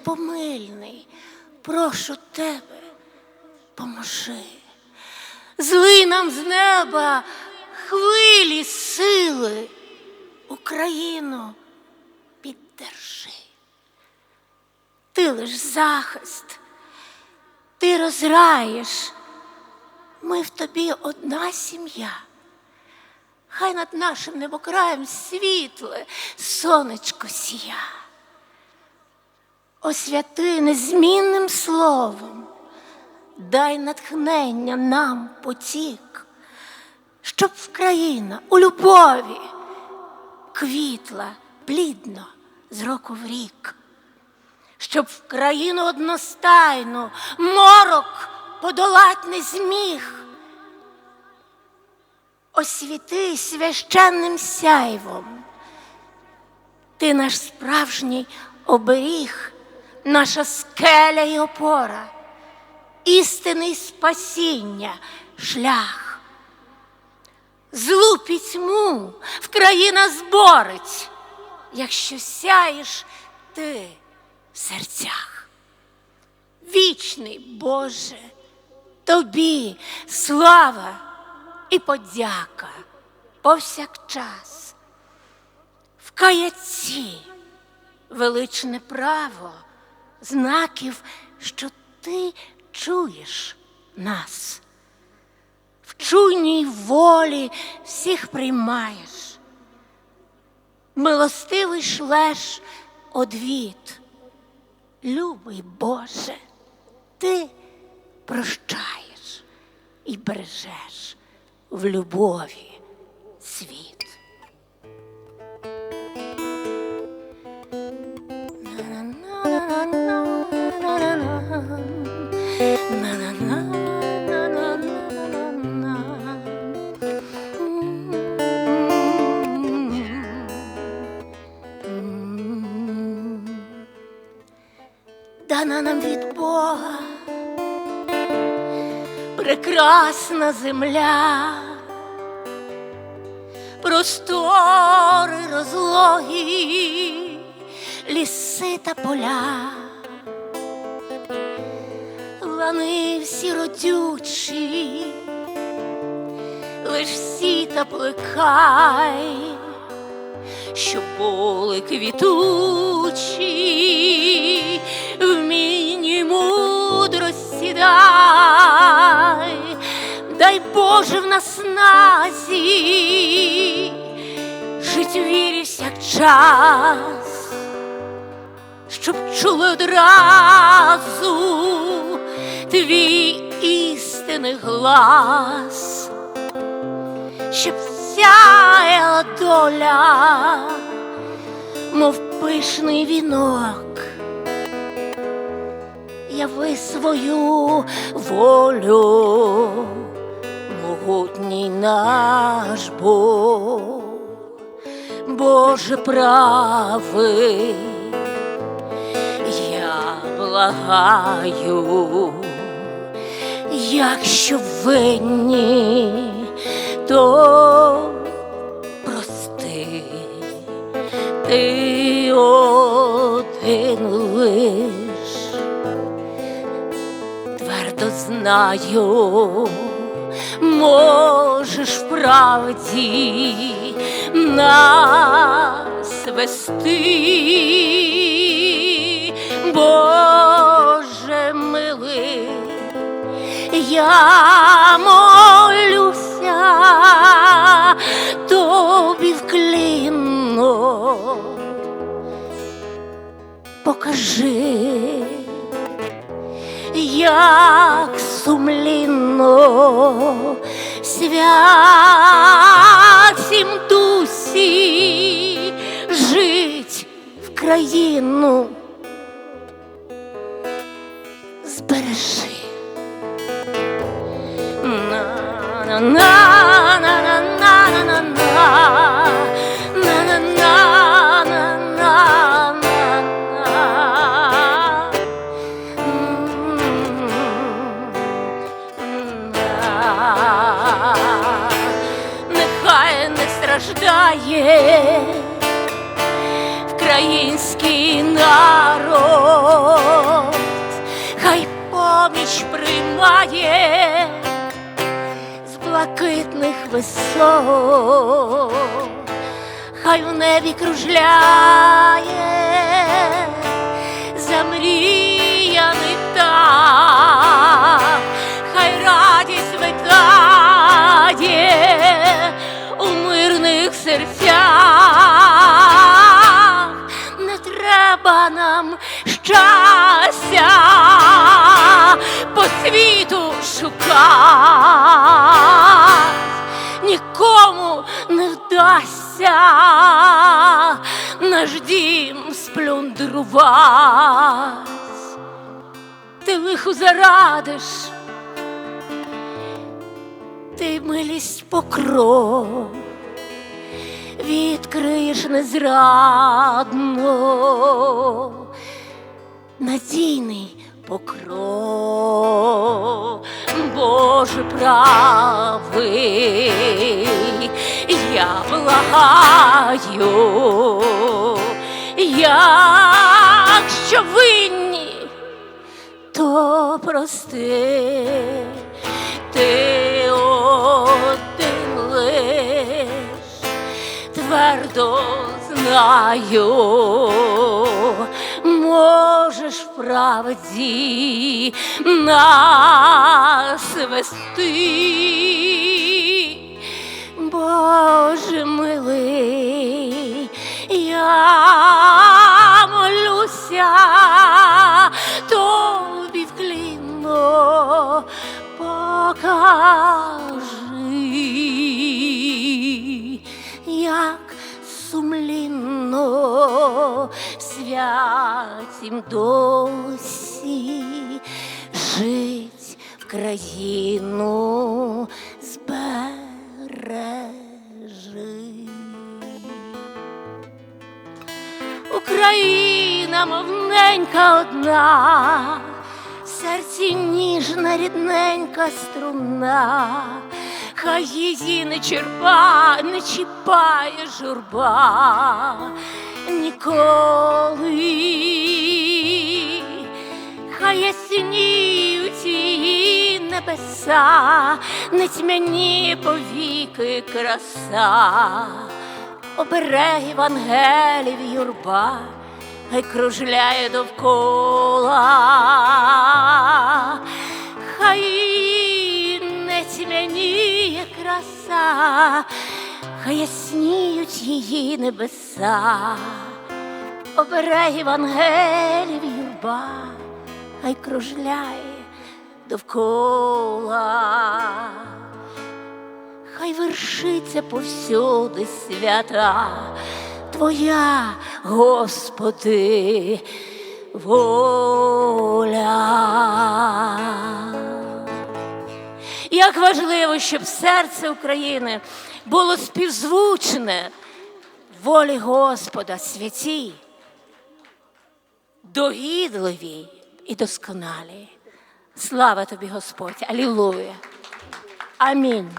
всепомильний, прошу тебе, поможи. Зли нам з неба хвилі сили, Україну піддержи. Ти лиш захист, ти розраєш, ми в тобі одна сім'я. Хай над нашим небокраєм світле сонечко сія. Освяти незмінним словом, дай натхнення нам потік, щоб Україна у любові квітла плідно з року в рік, щоб в країну одностайну морок подолать не зміг. Освіти священним сяйвом. Ти наш справжній оберіг, наша скеля й опора, істинний спасіння, шлях. Злу пітьму в країна зборить, якщо сяєш ти в серцях. Вічний Боже, тобі слава і подяка повсякчас. В каяці величне право знаків, що ти чуєш нас. В чуйній волі всіх приймаєш. Милостивий шлеш одвід. Любий Боже, ти прощаєш і бережеш в любові Нам від Бога. Прекрасна земля, простори розлогі, ліси та поля, лани всі родючі, лиш всі та плекай, що були квітучі, вмінні мудрості дай, дай Боже в насназі, жить в вірі всякчас, щоб чули одразу твій істинний глас, щоб сяяла доля, мов пишний вінок. Яви свою волю, могутній наш Бог, Боже правий, я благаю, якщо винні, то прости, ти один лиш. Твердо знаю, можеш в правді нас вести, Боже милий, я молюся тобі вклінно, покажи як сумлінно святім дусі жить в країну. Страждає український народ, хай поміч приймає з блакитних висот, хай в небі кружляє щастя по світу шукать, нікому не вдасться наш дім сплюндрувать. Ти лиху зарадиш, ти милість покров, відкриєш незрадно, надійний покров, Боже правий, я благаю, якщо винні, то прости, ти один лиш твердо знаю, правді нас вести. Боже милий, я молюся, тобі вклінно покажи, як сумлінно святім досі жить в країну збережи. Україна мовненька одна, серці ніжна рідненька струна, хай її не черпа, не чіпає журба. Ніколи, хай ясніють її небеса, не тьмяні повіки краса. Оберегів ангелів юрба, хай кружляє довкола, ясніють її небеса, оберегів ангелів юрба, хай кружляє довкола хай вершиться повсюди свята Твоя, Господи, воля. Як важливо, щоб серце України було співзвучне волі Господа святій, догідливій і досконалій. Слава тобі, Господь! Алілуя! Амінь.